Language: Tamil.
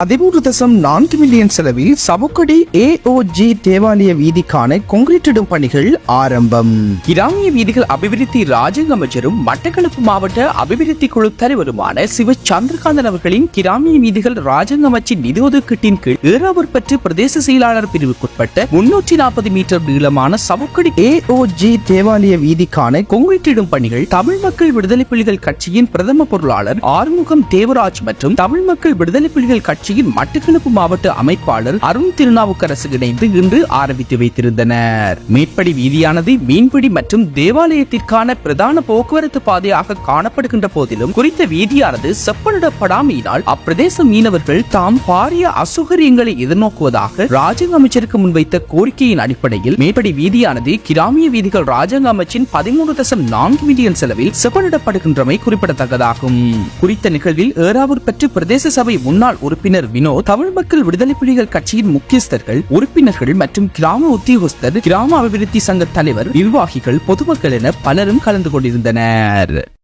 பதிமூன்று தசம் நான்கு மில்லியன் செலவில் சவுக்கடி ஏஓஜி தேவாலய வீதிக்கான கொங்கிரீட்டிடும் பணிகள் ஆரம்பம். கிராமிய வீதிகள் அபிவிருத்தி ராஜங்க அமைச்சரும் மட்டக்களப்பு மாவட்ட அபிவிருத்தி குழு தலைவருமான சிவ சந்திரகாந்தன் அவர்களின் கிராமிய வீதிகள் ராஜங்க அமைச்சின் நிதி ஒதுக்கீட்டின் கீழ் ஏறாவூர்பற்று பிரதேச செயலாளர் பிரிவுக்குட்பட்ட முன்னூற்றி நாற்பது மீட்டர் நீளமான சவுக்கடி ஏஓஜி தேவாலய வீதிக்கான கொங்கிரீட்டிடும் பணிகள் தமிழ் மக்கள் விடுதலை புலிகள் கட்சியின் பிரதம பொருளாளர் ஆறுமுகம் தேவராஜ் மற்றும் தமிழ் மக்கள் விடுதலை புலிகள் கட்சி கட்சியின் மட்டக்களப்பு மாவட்ட அமைப்பாளர் அருண் திருநாவுக்கரசு இணைந்து இன்று ஆரம்பித்து வைத்திருந்தனர். மேற்படி வீதியானது மீன்பிடி மற்றும் தேவாலயத்திற்கான பிரதான போக்குவரத்து பாதையாக காணப்படுகின்ற போதிலும் குறித்த வீதியானது செப்பனிடப்படாமையினால் அப்பிரதேச மீனவர்கள் தாம் பாரிய அசுகரியங்களை எதிர்நோக்குவதாக ராஜாங்க அமைச்சருக்கு முன்வைத்த கோரிக்கையின் அடிப்படையில் மேற்படி வீதியானது கிராமிய வீதிகள் ராஜாங்க அமைச்சின் பதிமூன்று தசம் நான்கு மில்லியன் செலவில் செப்பனிடப்படுகின்றமை குறிப்பிடத்தக்கதாகும். குறித்த நிகழ்வில் ஏறாவூர் பற்றி பிரதேச சபை முன்னாள் உறுப்பினர் வினோத் தமிழ் மக்கள் விடுதலை புலிகள் கட்சியின் முக்கியஸ்தர்கள் உறுப்பினர்கள் மற்றும் கிராம உத்தியோகஸ்தர் கிராம அபிவிருத்தி சங்க தலைவர் நிர்வாகிகள் பொதுமக்கள் என பலரும் கலந்து கொண்டிருந்தனர்.